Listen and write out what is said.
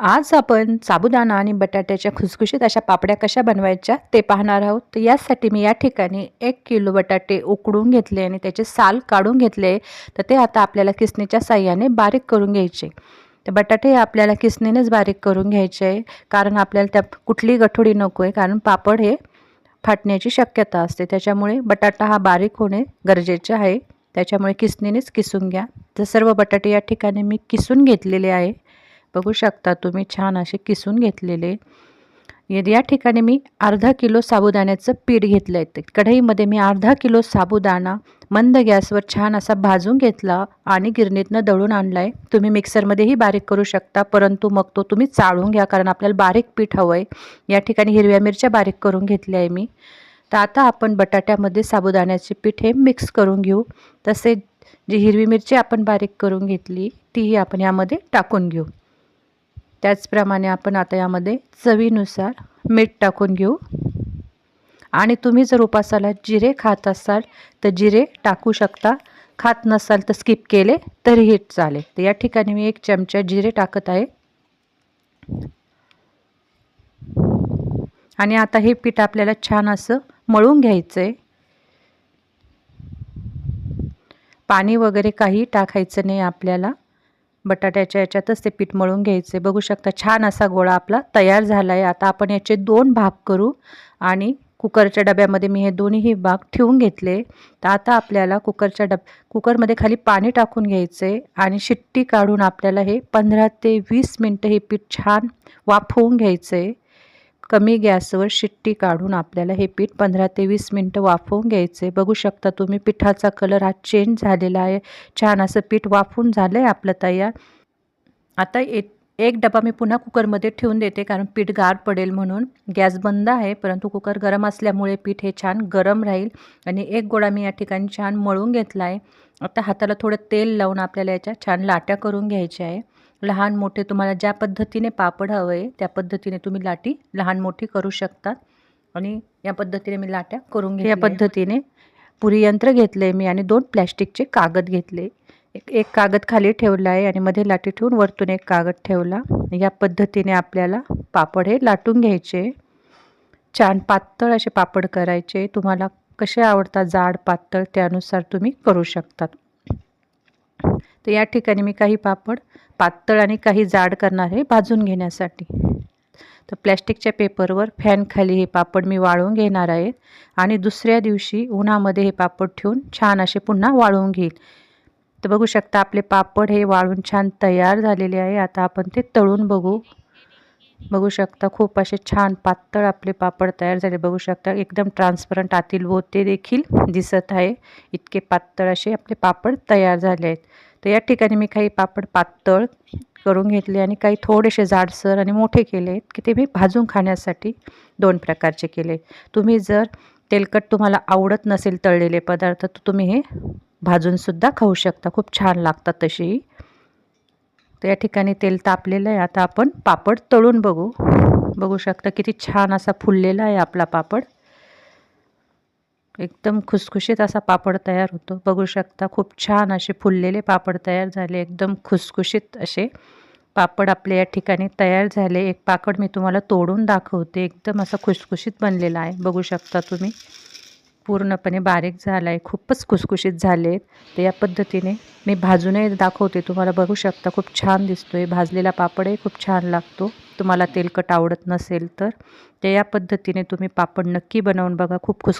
आज आपण साबुदाणा आणि बटाट्याच्या खुसखुशीत अशा पापड्या कशा बनवायच्या ते पाहणार आहोत. तर यासाठी मी या ठिकाणी एक किलो बटाटे उकडून घेतले आणि त्याचे साल काढून घेतले. तर ते आता आपल्याला किसणीच्या साह्याने बारीक करून घ्यायचे. तर बटाटे आपल्याला किसणीनेच बारीक करून घ्यायचे. आहे कारण आपल्याला त्या कुठली गठोडी नको आहे कारण पापड हे फाटण्याची शक्यता असते. त्याच्यामुळे बटाटा हा बारीक होणे गरजेचे आहे. त्याच्यामुळे किसणीनेच किसून घ्या. तर सर्व बटाटे या ठिकाणी मी किसून घेतलेले आहे. बघू शकता तुम्ही छान असे किसून घेतलेले. या ठिकाणी मी अर्धा किलो साबुदाण्याचं पीठ घेतलं आहे कढईमध्ये मी अर्धा किलो साबुदाणा मंद गॅसवर छान असा भाजून घेतला आणि गिरणीतनं दळून आणला आहे तुम्ही मिक्सरमध्येही बारीक करू शकता परंतु मग तो तुम्ही चाळून घ्या कारण आपल्याला बारीक पीठ हवं आहे या ठिकाणी हिरव्या मिरच्या बारीक करून घेतल्या आहे मी. तर आता आपण बटाट्यामध्ये साबुदाण्याचे पीठ हे मिक्स करून घेऊ. तसेच जी हिरवी मिरची आपण बारीक करून घेतली तीही आपण यामध्ये टाकून घेऊ. त्याचप्रमाणे आपण आता यामध्ये चवीनुसार मीठ टाकून घेऊ. आणि तुम्ही जर उपासाला जिरे खात असाल तर जिरे टाकू शकता. खात नसाल तर स्किप केले तरीही चालेल. तर या ठिकाणी मी एक चमचा जिरे टाकत आहे. आणि आता हे पीठ आपल्याला छान असं मळून घ्यायचं आहे पाणी वगैरे काही टाकायचं नाही आपल्याला. बटाट्याच्या याच्यातच ते पीठ मळून घ्यायचे. बघू शकता छान असा गोळा आपला तयार झाला आहे आता आपण याचे दोन भाग करू आणि कुकरच्या डब्यामध्ये मी हे दोन्हीही भाग ठेवून घेतले. तर आता आपल्याला कुकरच्या डब कुकरमध्ये खाली पाणी टाकून घ्यायचं आहे आणि शिट्टी काढून आपल्याला हे पंधरा ते वीस मिनटं हे पीठ छान वाफवून घ्यायचं. आहे कमी गॅसवर शिट्टी काढून आपल्याला हे पीठ पंधरा ते वीस मिनटं वाफवून घ्यायचे. बघू शकता तुम्ही पिठाचा कलर हा चेंज झालेला आहे. छान असं पीठ वाफून झालं आहे आपलं तयार. आता एक एक डबा मी पुन्हा कुकरमध्ये ठेवून देते कारण पीठ गार पडेल म्हणून. गॅस बंद आहे परंतु कुकर गरम असल्यामुळे पीठ हे छान गरम राहील. आणि एक गोळा मी या ठिकाणी छान मळून घेतला आहे. आता हाताला थोडं तेल लावून आपल्याला याच्या छान लाट्या करून घ्यायच्या आहे. लहान मोठे तुम्हाला ज्या पद्धतीने पापड हवं आहे त्या पद्धतीने तुम्ही लाटी लहान मोठी करू शकता. आणि या पद्धतीने मी लाट्या करून घे या पद्धतीने पुरी यंत्र घेतले मी आणि दोन प्लॅस्टिकचे कागद घेतले. एक एक कागद खाली ठेवला आहे आणि मध्ये लाटी ठेवून वरतून एक कागद ठेवला. या पद्धतीने आपल्याला पापड हे लाटून घ्यायचे. छान पातळ असे पापड करायचे. तुम्हाला कसे आवडतात जाड पातळ त्यानुसार तुम्ही करू शकतात. तर या ठिकाणी मी काही पापड पातळ आणि काही जाड करणार आहे भाजून घेण्यासाठी. तर प्लॅस्टिकच्या पेपरवर फॅन खाली हे पापड मी वाळवून घेणार आहे आणि दुसऱ्या दिवशी उन्हामध्ये हे पापड ठेवून छान असे पुन्हा वाळवून घेईल. तर बघू शकता आपले पापड हे वाळून छान तयार झालेले आहे. आता आपण ते तळून बघू. बघू शकता खूप असे छान पातळ आपले पापड तयार झाले. बघू शकता एकदम ट्रान्सपरंट आतील ते देखील दिसत आहे. इतके पातळ असे आपले पापड तयार झाले आहेत. तर या ठिकाणी मी काही पापड पातळ करून घेतले आणि काही थोडेसे जाडसर आणि मोठे केले की ते मी भाजून खाण्यासाठी दोन प्रकारचे केले. तुम्ही जर तेलकट तुम्हाला आवडत नसेल तळलेले पदार्थ तर तुम्ही हे भाजूनसुद्धा खाऊ शकता. खूप छान लागतात तशीही तर या ठिकाणी तेल तापलेलं आहे. आता आपण पापड तळून बघू. बघू शकता किती छान असा फुललेला आहे आपला पापड. एकदम खुसखुशीत असा पापड तयार होतो. बघू शकता खूप छान असे फुललेले पापड तयार झाले. एकदम खुसखुशीत असे पापड आपले या ठिकाणी तयार झाले. एक पापड मी तुम्हाला तोडून दाखवते. एकदम असा खुसखुशीत बनलेला आहे. बघू शकता तुम्ही. पूर्णपणे बारीक झाला आहे खूपच खुसखुशीत झाले. आहेत तर या पद्धतीने मी भाजूनही दाखवते. तुम्हाला बघू शकता खूप छान दिसतो आहे भाजलेला पापडही खूप छान लागतो. तुम्हाला तेलकट आवडत नसेल तर. ते या पद्धतीने तुम्ही पापड नक्की बनवून बघा. खूप खुसखुशीत